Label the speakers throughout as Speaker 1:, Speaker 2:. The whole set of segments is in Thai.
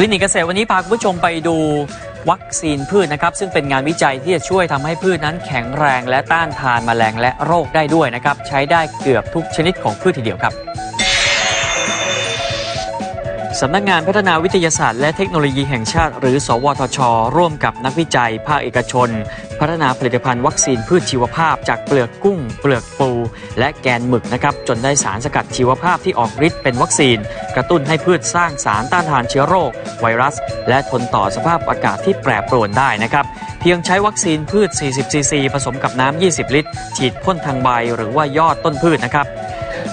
Speaker 1: คลินิกเกษตรวันนี้พาคุณผู้ชมไปดูวัคซีนพืชนะครับ ซึ่งเป็นงานวิจัยที่จะช่วยทำให้พืชนั้นแข็งแรงและต้านทานแมลงและโรคได้ด้วยนะครับ ใช้ได้เกือบทุกชนิดของพืชทีเดียวครับ สำนักงานพัฒนาวิทยาศาสตร์และเทคโนโลยีแห่งชาติ หรือ สวทช ร่วมกับนักวิจัย ภาคเอกชน พัฒนาผลิตภัณฑ์วัคซีนพืชชีวภาพ จากเปลือกกุ้ง เปลือกปู และแกนหมึกนะครับจนได้สารสกัดชีวภาพที่ออกฤทธิ์เป็นวัคซีน กระตุ้นให้พืชสร้างสารต้านทานเชื้อโรค ไวรัส และทนต่อสภาพอากาศที่แปรปรวนได้นะครับเพียงใช้วัคซีนพืช 40 ซีซี ผสมกับน้ำ 20 ลิตร ฉีดพ่นทางใบหรือว่ายอดต้นพืชนะครับ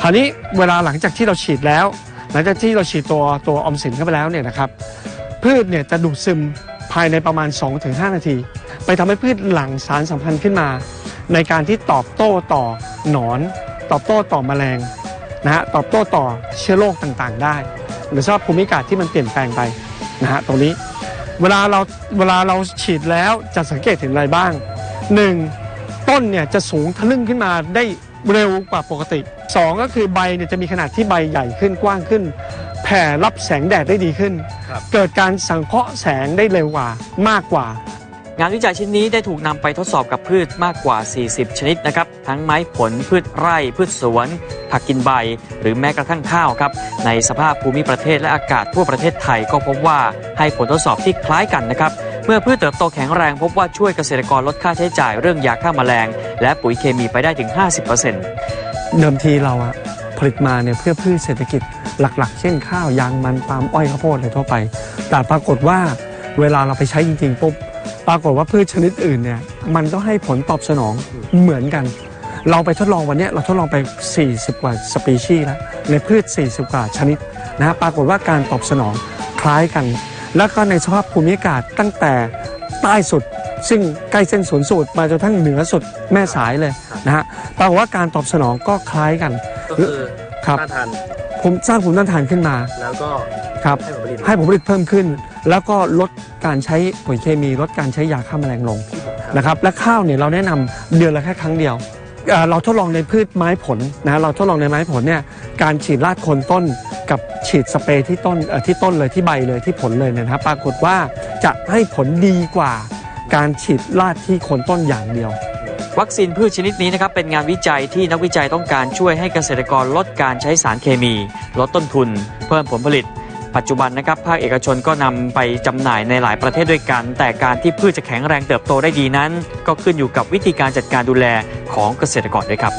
Speaker 2: คราวนี้เวลาหลังจากที่เราฉีดแล้ว หลังจากที่เราฉีดตัวตัวออมสินเข้าไปแล้วเนี่ยนะครับพืชเนี่ยจะดูดซึมภายในประมาณ 2-5 นาที ไปทำให้พืชหลั่งสารสำคัญขึ้นมา ในการที่ตอบโต้ต่อหนอน ตอบโต้ต่อแมลงนะฮะตอบโต้ต่อเชื้อโรคต่างๆ ได้ หรือสภาพภูมิอากาศที่มันเปลี่ยนแปลงไปนะฮะตรงนี้เวลาเราเวลาเราฉีดแล้วจะสังเกตเห็นอะไรบ้าง 1. ต้นเนี่ยจะสูงทะลึ่งขึ้นมาได้เร็วกว่าปกติ 2 ก็คือใบเนี่ยจะมีขนาดที่ใบใหญ่ขึ้นกว้างขึ้น แผ่รับแสงแดดได้ดีขึ้น
Speaker 1: ครับ
Speaker 2: เกิดการสังเคราะห์แสงได้เร็วกว่ามากกว่า
Speaker 1: งานวิจัยชิ้นนี้ได้ถูกนำไปทดสอบกับพืชมากกว่า 40 ชนิดนะครับ ทั้งไม้ผลพืชไร่ พืชสวน ผักกินใบ หรือแม้กระทั่งข้าวครับ ในสภาพภูมิประเทศและอากาศทั่วประเทศไทยก็พบว่าให้ผลทดสอบที่คล้ายกันนะครับ เมื่อพืชเติบโตแข็งแรงพบว่าช่วยเกษตรกรลดค่าใช้จ่ายเรื่องยาฆ่าแมลง และปุ๋ยเคมีไปได้ถึง 50%
Speaker 2: เดิมทีเราอะผลิตมาเนี่ยเพื่อพืชเศรษฐกิจหลักๆ เช่นข้าวยางมันปาล์มอ้อยข้าวโพดอะไรทั่วไป แต่ปรากฏว่าเวลาเราไปใช้จริงๆปุ๊บปรากฏว่าพืชชนิดอื่นเนี่ยมันก็ให้ผลตอบสนองเหมือนกัน เราไปทดลองวันนี้เราทดลองไป 40 กว่าสปีชีส์แล้วในพืช 40 กว่าชนิดนะฮะปรากฏว่าการตอบสนองคล้ายกัน แล้วก็ในสภาพภูมิอากาศตั้งแต่ใต้สุด ซึ่งใกล้เส้นศูนย์สูตรมาจนทั้งเหนือสุดแม่สายเลยนะฮะปรากฏว่าการตอบสนองก็คล้ายกัน
Speaker 3: ก็คือ
Speaker 2: ครับ
Speaker 3: ต้านทาน
Speaker 2: ผมสร้างภูมิต้านทานขึ้นมา
Speaker 3: แล้วก็
Speaker 2: ครับ
Speaker 3: ให้ผลผลิต
Speaker 2: ให้ผลผลิตเพิ่มขึ้น แล้วก็ลดการใช้ปุ๋ยเคมีลดการใช้ยาฆ่าแมลงลงนะครับและข้าวเนี่ยเราแนะนำเดือนละแค่ครั้งเดียวเอ่อเราทดลองในพืชไม้ผลนะเราทดลองในไม้ผลเนี่ยการฉีดลาดโคนต้นกับฉีดสเปรย์ที่ต้นเอ่อที่ต้นเลยที่ใบเลยที่ผลเลยเนี่ยนะครับปรากฏว่าจะให้ผลดีกว่า การฉีดลาดที่โคนต้นอย่างเดียว
Speaker 1: วัคซีนพืชชนิดนี้นะครับเป็นงานวิจัยที่นักวิจัยต้องการช่วยให้เกษตรกรลดการใช้สารเคมี ลดต้นทุน เพิ่มผลผลิต ปัจจุบันนะครับภาคเอกชนก็นำไปจำหน่ายในหลายประเทศด้วยกัน แต่การที่พืชจะแข็งแรงเติบโตได้ดีนั้น ก็ขึ้นอยู่กับวิธีการจัดการดูแลของเกษตรกรด้วยครับ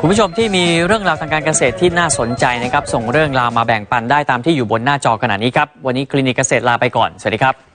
Speaker 1: คุณผู้ชมที่มีเรื่องราวทางการเกษตรที่น่าสนใจนะครับ ส่งเรื่องราวมาแบ่งปันได้ตามที่อยู่บนหน้าจอขณะนี้ครับ วันนี้คลินิกเกษตรลาไปก่อน สวัสดีครับ